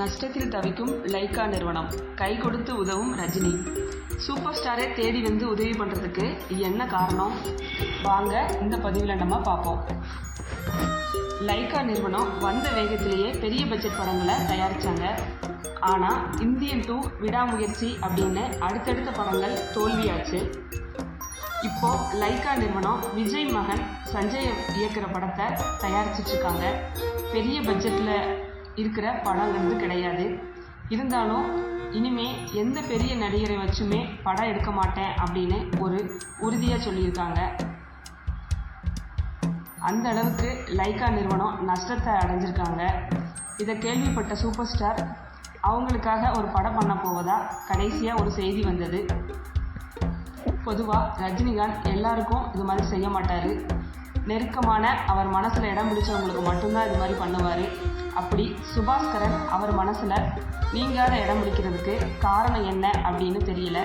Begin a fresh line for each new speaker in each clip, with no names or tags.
நஷ்டத்தில் தவிக்கும் லைக்கா நிறுவனம். கை கொடுத்து உதவும் ரஜினி. சூப்பர் ஸ்டாரை தேடி வந்து உதவி பண்ணுறதுக்கு என்ன காரணம்? வாங்க இந்த பதிவில் நம்ம பார்ப்போம். லைக்கா நிறுவனம் வந்த வேகத்திலேயே பெரிய பட்ஜெட் படங்களை தயாரித்தாங்க ஆனால் இந்தியன் டூ விடாமுயற்சி அப்படின்னு அடுத்தடுத்த படங்கள் தோல்வியாச்சு. இப்போ லைக்கா நிறுவனம் விஜய் மகன் சஞ்சய் இயக்கிற படத்தை தயாரிச்சிட்ருக்காங்க பெரிய பட்ஜெட்டில் இருக்கிற படங்கிறது கிடையாது. இருந்தாலும் இனிமே எந்த பெரிய நடிகரை வச்சுமே படம் எடுக்க மாட்டேன் அப்படின்னு ஒரு உறுதியாக சொல்லியிருக்காங்க. அந்த அளவுக்கு லைக்கா நிறுவனம் நஷ்டத்தை அடைஞ்சிருக்காங்க. இதை கேள்விப்பட்ட சூப்பர் ஸ்டார் அவங்களுக்காக ஒரு படம் பண்ண போவதா கடைசியாக ஒரு செய்தி வந்தது. பொதுவாக ரஜினிகாந்த் எல்லாருக்கும் இது மாதிரி செய்ய மாட்டார். நெருக்கமான அவர் மனசில் இடம் பிடிச்சவங்களுக்கு மட்டும்தான் இது மாதிரி பண்ணுவார். அப்படி சுபாஸ்கரன் அவர் மனசில் நீங்காத இடம் பிடிக்கிறதுக்கு காரணம் என்ன அப்படின்னு தெரியல.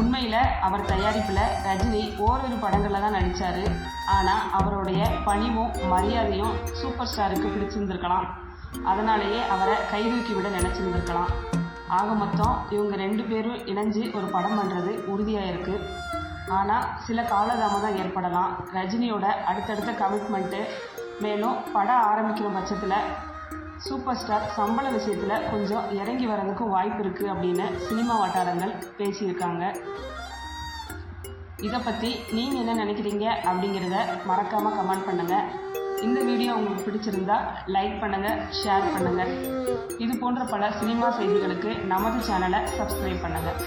உண்மையில் அவர் தயாரிப்பில் ரஜினி ஓரிரு படங்களில் தான் நடித்தார் ஆனால் அவருடைய பணிவும் மரியாதையும் சூப்பர் ஸ்டாருக்கு பிடிச்சிருந்துருக்கலாம். அதனாலேயே அவரை கைதூக்கி விட நினச்சிருந்துருக்கலாம். ஆக மொத்தம் இவங்க ரெண்டு பேரும் இணைஞ்சு ஒரு படம் பண்ணுறது உறுதியாக இருக்குது ஆனால் சில காலதாமதம் ஏற்படலாம். ரஜினியோட அடுத்தடுத்த கமிட்மெண்ட்டு மேலும் படம் ஆரம்பிக்கிற பட்சத்தில் சூப்பர் ஸ்டார் சம்பள விஷயத்தில் கொஞ்சம் இறங்கி வர்றதுக்கும் வாய்ப்பு இருக்குது அப்படின்னு சினிமா வட்டாரங்கள் பேசியிருக்காங்க. இதை பற்றி நீங்கள் என்ன நினைக்கிறீங்க அப்படிங்கிறத மறக்காமல் கமெண்ட் பண்ணுங்கள் இந்த வீடியோ உங்களுக்கு பிடிச்சிருந்தா லைக் பண்ணுங்கள் ஷேர் பண்ணுங்கள் இது போன்ற பல சினிமா செய்திகளுக்கு நமது சேனலை சப்ஸ்கிரைப் பண்ணுங்கள்